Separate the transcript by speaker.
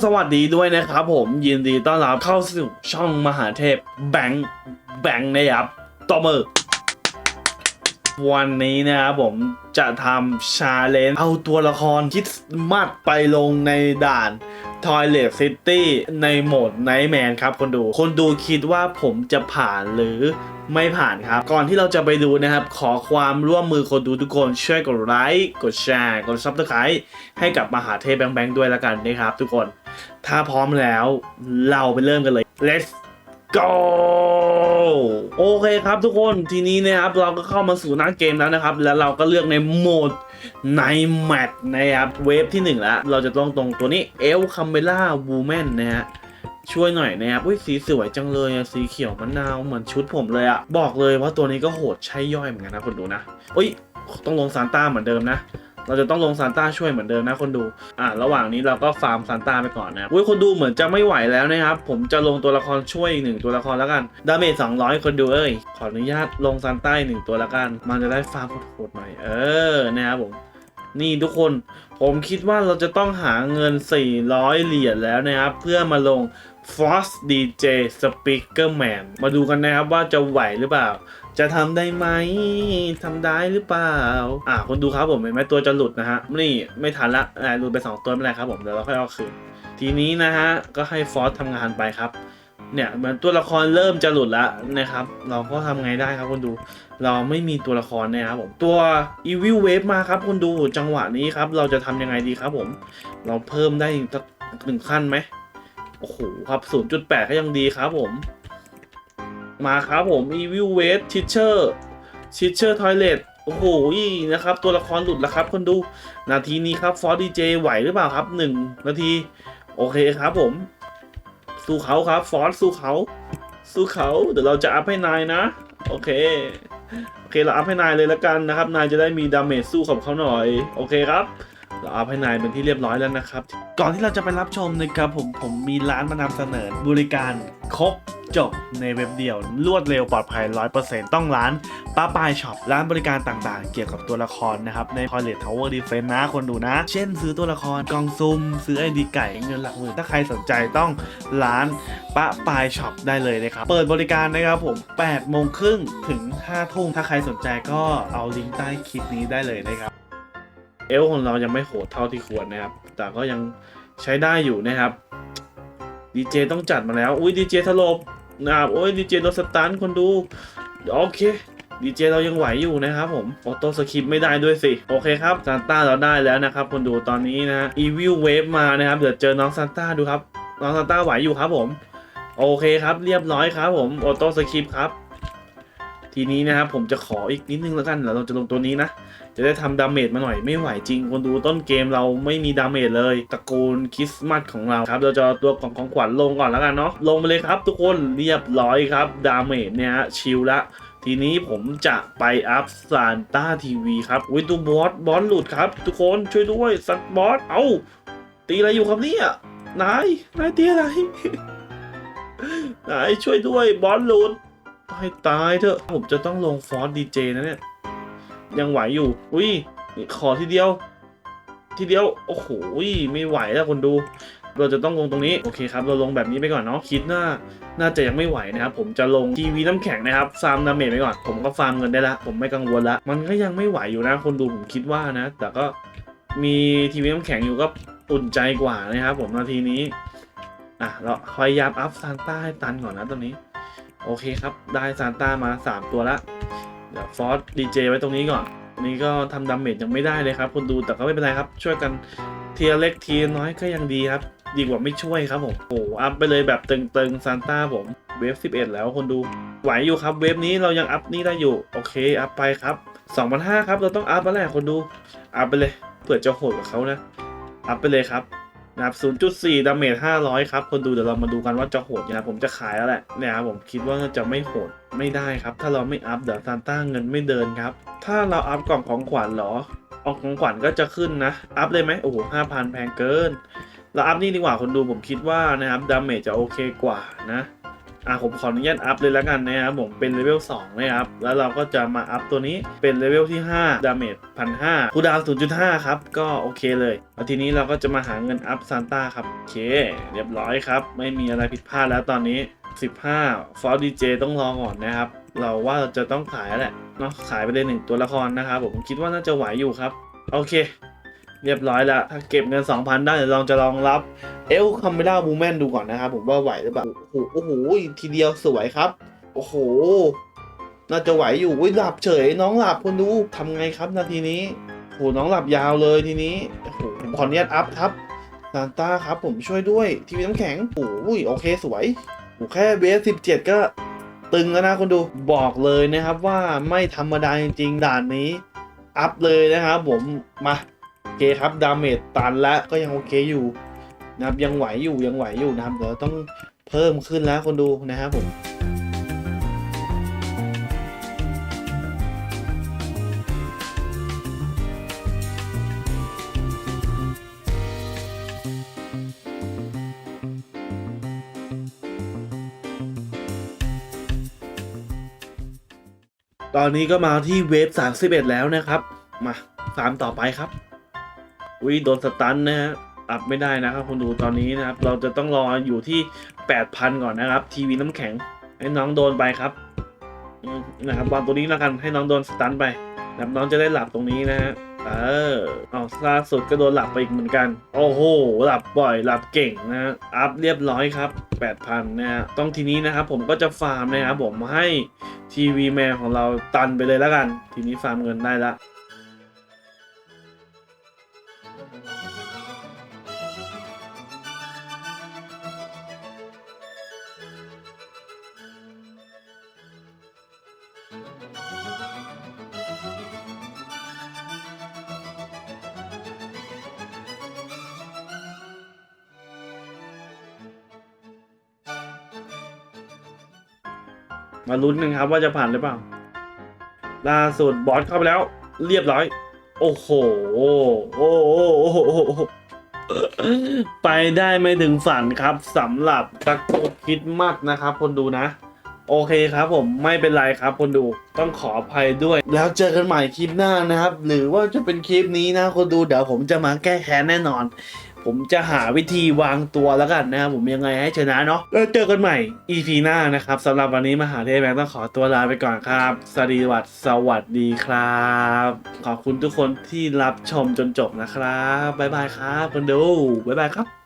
Speaker 1: สวัสดีด้วยนะครับผมยินดีต้อนรับเข้าสู่ช่องมหาเทพแบงค์แบงค์นะครับต่อมือ วันนี้นะครับผมจะทำชาเลนจ์เอาตัวละครคิดมัดไปลงในด่าน Toilet City ในโหมด Nightman ครับคนดู คนดูคิดว่าผมจะผ่านหรือไม่ผ่านครับ ก่อนที่เราจะไปดูนะครับ ขอความร่วมมือคนดูทุกคนช่วยกดไลค์ กดแชร์ กด Subscribe ให้กับมหาเทพแบงแบงค์ด้วยละกันนะครับทุกคน ถ้าพร้อมแล้วเราไปเริ่มกันเลย let's go โอเคครับทุกคนทีนี้นะครับ เราก็เข้ามาสู่หน้าเกมแล้วนะครับ แล้วเราก็เลือกในโหมดในแมตช์นะครับเวฟที่ 1 แล้ว เราจะต้องตรงตัวนี้เอลคัมเบล่าวูแมนนะฮะช่วยหน่อยนะครับอุ้ยสีสวยจังเลยอะสีเขียวมะนาวเหมือนชุดผมเลยอะบอกเลยว่าตัวนี้ก็โหดใช่ย่อยเหมือนกันนะคนดูนะอุ้ยต้องลงซานต้าเหมือนเดิมนะ เราจะต้องลงซานต้าช่วยเหมือนเดิมนะคนดู อ่า ระหว่างนี้เราก็ฟาร์มซานต้าไปก่อนนะอุ้ยคนดูเหมือนจะไม่ไหวแล้วนะครับ ผมจะลงตัวละครช่วยอีกหนึ่งตัวละครแล้วกัน ดาเมจ200คนดูเอ้ย ขออนุญาตลงซานต้าอีกหนึ่งตัวละกัน มันจะได้ฟาร์มโหดๆหน่อย เออ นะครับผม นี่ทุกคน ผมคิดว่าเราจะต้องหาเงิน 400 เหรียญแล้วนะครับ เพื่อมาลง Fox DJ Speaker Man มาดูกันนะครับว่าจะไหวหรือเปล่า จะทำได้ไหมทำได้หรือเปล่า อ่าคนดูครับผมเห็นไหมตัวจะหลุดนะฮะนี่ไม่ทันละอ่าหลุดไป 2 ตัวไม่เป็นไรครับผมเดี๋ยวเราค่อยเอาคืนทีนี้นะฮะก็ให้ฟอสทำงานไปครับเนี่ยเหมือนตัวละครเริ่มจะหลุดแล้วนะครับ เราก็ทำไงได้ครับคนดู เราไม่มีตัวละครนะครับผมตัว Evil Wave มาครับคนดูจังหวะนี้ครับ เราจะทำยังไงดีครับผม เราเพิ่มได้สักหนึ่งขั้นไหมโอ้โหครับ 0.8 ก็ยังดีครับผม มาครับผม Evil Wave Teacher Teacher Toilet โอ้โหนะครับ ตัวละครหลุดแล้วครับคนดู นาทีนี้ครับ Force DJ ไหวหรือเปล่าครับ1นาที โอเคครับผม สู้เขาครับฟอสสู้เขาสู้เขาเดี๋ยวเราจะอัพให้นายนะ โอเค โอเคเราอัพให้นายเลยละกันนะครับ นายจะได้มีดาเมจสู้กับเขาหน่อย โอเคครับ เราอัพให้นายเป็นที่เรียบร้อยแล้วนะครับ ก่อนที่เราจะไปรับชมนะครับผมผมมีร้านมานำเสนอบริการครบจบในเว็บเดียว รวดเร็วปลอดภัย 100%ต้องร้านป้าปายช็อปร้านบริการต่างๆ เกี่ยวกับตัวละครนะครับ ใน Toilet Tower Defense นะคนดูนะ เช่นซื้อตัวละครกองซุ่มซื้อไอดีไก่เงินหลักหมื่นถ้าใครสนใจต้องร้านป้าปายช็อปได้เลยนะครับ เปิดบริการนะครับผม8โมงครึ่งถึง5ทุ่มถ้าใครสนใจก็เอาลิงก์ใต้คลิปนี้ได้เลยนะครับ เอลของเรายังไม่โหดเท่าที่ควรนะครับ แต่ก็ยังใช้ได้อยู่นะครับดีเจต้องจัดมาแล้ว อุ้ยดีเจถลบนะครับโอ้ยดีเจโดนสตันคนดู โอเคดีเจเรายังไหวอยู่นะครับผมออโต้สคริปไม่ได้ด้วยสิ โอเคครับซานต้าเราได้แล้วนะครับ คนดูตอนนี้นะอีวิลเวฟมานะครับ เดี๋ยวเจอน้องซานต้าดูครับ น้องซานต้าไหวอยู่ครับผม โอเคครับ เรียบร้อยครับผมออโต้สคริปครับ ทีนี้นะครับผมจะขออีกนิดนึงแล้วกันเดี๋ยวเราจะลงตัวนี้นะ จะได้ทำดาเมจมาหน่อยไม่ไหวจริง คนดูต้นเกมเราไม่มีดาเมจเลยตระกูลคริสต์มาสของเราครับ เราจะเอาตัวของของขวัญลงก่อนแล้วกันเนาะลงไปเลยครับ ทุกคนเรียบร้อยครับดาเมจเนี่ยฮะชิลละทีนี้ผมจะไปอัพซานต้าทีวีครับวิตูบอสบอสหลุดครับ ทุกคนช่วยด้วยสัตบอสเอ้าตีอะไรอยู่ครับเนี่ยนายนายตีอะไรนายช่วยด้วยบอสหลุด ตายตายเถอะ ผมจะต้องลงฟอสดีเจนะเนี่ย ยังไหวอยู่ อุ้ย ขอทีเดียว ทีเดียว โอ้โห ไม่ไหวแล้วคนดู เราจะต้องลงตรงนี้ โอเคครับ เราลงแบบนี้ไปก่อนเนาะ คิดน่าน่าจะยังไม่ไหวนะครับ ผมจะลงทีวีน้ำแข็งนะครับ ฟาร์มดาเมจไปก่อน ผมก็ฟาร์มเงินได้ละ ผมไม่กังวลละ มันก็ยังไม่ไหวอยู่นะ คนดูผมคิดว่านะ แต่ก็มีทีวีน้ำแข็งอยู่ก็อุ่นใจกว่านะครับผมนาทีนี้ อะ เราพยายามอัพซานต้าให้ตันก่อนนะตรงนี้ โอเคครับ ได้ซานต้ามา 3 ตัวละ เดี๋ยวฟอสดีเจไว้ตรงนี้ก่อนนนี้ก็ทำดาเมจยังไม่ได้เลยครับคุณดูแต่ก็ไม่เป็นไรครับ ช่วยกันเทียร์เล็กเทียร์น้อยก็ยังดีครับ ดีกว่าไม่ช่วยครับผมโอ้โหอัพไปเลยแบบตึงๆซานต้าผมเวฟ11 แล้วคนดูไหวอยู่ครับเวฟนี้เรายังอัพนี่ได้อยู่ โอเค อัพไปครับ2,500ครับ เราต้องอัพแล้วแหละคนดู อัพไปเลยเผื่อจะโหดกับเขานะ อัพไปเลยครับ นะครับ 0.4 ดาเมจ 500 ครับ คนดูเดี๋ยวเรามาดูกันว่าจะโหดยังไงผมจะขายแล้วแหละเนี่ยครับผมคิดว่าจะไม่โหดไม่ได้ครับ ถ้าเราไม่อัพเดี๋ยวซานต้าเงินไม่เดินครับ ถ้าเราอัพกล่องของขวัญเหรอออกของขวัญก็จะขึ้นนะ อัพเลยไหมโอ้โห5,000แพงเกิน เราอัพนี่ดีกว่าคนดูผมคิดว่านะครับ ดาเมจจะโอเคกว่านะ อะผมขออนุญาตอัพเลยแล้วกันนะครับผมเป็นเลเวล2นะครับแล้วเราก็จะมาอัพตัวนี้เป็นเลเวลที่ 5 ดาเมจพันห้าคูดาว0.5ครับ ก็โอเคเลยแล้วทีนี้เราก็จะมาหาเงินอัพซานต้าครับ โอเค เรียบร้อยครับ ไม่มีอะไรผิดพลาดแล้วตอนนี้ 15ฟอร์ดีเจต้องรอก่อนนะครับ เราว่าเราจะต้องขายแหละเนาะขายไปเลยหนึ่งตัวละครนะครับผมคิดว่าน่าจะไหวอยู่ครับ โอเค เรียบร้อยแล้วถ้าเก็บเงิน 2,000 ได้เดี๋ยวลองจะลองรับเอลคัมเบด้าบูแมนดูก่อนนะครับ ผมว่าไหวหรือเปล่าโอ้โหทีเดียวสวยครับ โอ้โห น่าจะไหวอยู่อุ้ยหลับเฉย น้องหลับคนดูทำไงครับนาทีนี้โอ้โหน้องหลับยาวเลยทีนี้โอ้โหผมขออนุญาตอัพครับซานต้าครับ ผมช่วยด้วย ทีวีน้ำแข็งโอ้ยโอเคสวยโอ้แค่เบสสิบเจ็ดก็ตึงแล้วนะคนดูบอกเลยนะครับว่าไม่ธรรมดาจริงๆด่านนี้ อัพเลยนะครับผมมา เคครับ ดาเมจตันแล้วก็ยังโอเคอยู่นะครับยังไหวอยู่ยังไหวอยู่นะครับเดี๋ยวต้องเพิ่มขึ้นแล้วคนดูนะครับผมตอนนี้ก็มาที่เวฟ 31 แล้วนะครับ มาฟามต่อไปครับ วิโดนสตันนะฮะอัพไม่ได้นะครับคนดูตอนนี้นะครับ เราจะต้องรออยู่ที่ 8,000 ก่อนนะครับ ทีวีน้ำแข็ง ให้น้องโดนไปครับนะครับวางตัวนี้แล้วกันให้น้องโดนสตันไปนะครับน้องจะได้หลับตรงนี้นะฮะเออเอาล่าสุดก็โดนหลับไปอีกเหมือนกัน โอ้โห หลับบ่อย หลับเก่งนะฮะอัพเรียบร้อยครับ 8,000 นะฮะ ต้องทีนี้นะครับผมก็จะฟาร์มนะครับผมให้ทีวีแมนของเราตันไปเลยแล้วกัน ทีนี้ฟาร์มเงินได้ละ มาลุ้นกันครับว่าจะผ่านหรือเปล่า ล่าสุดบอสเข้าไปแล้ว เรียบร้อย โอ้โห โอ้โหโอ้โหโอ้โหไปได้ไม่ถึงฝันครับสำหรับตะโกคิดมากนะครับ คนดูนะ โอเคครับผมไม่เป็นไรครับ คนดูต้องขออภัยด้วย แล้วเจอกันใหม่คลิปหน้านะครับ หรือว่าจะเป็นคลิปนี้นะ คนดูเดี๋ยวผมจะมาแก้แค้นแน่นอน ผมจะหาวิธีวางตัวแล้วกันนะครับผมยังไงให้ชนะเนาะแล้วเจอกันใหม่ EP หน้านะครับสำหรับวันนี้มหาเทพแบงค์ต้องขอตัวลาไปก่อนครับ สวัสดีสสวัสดีครับ ขอบคุณทุกคนที่รับชมจนจบนะครับบ๊ายบายครับคนดูบ๊ายบายครับ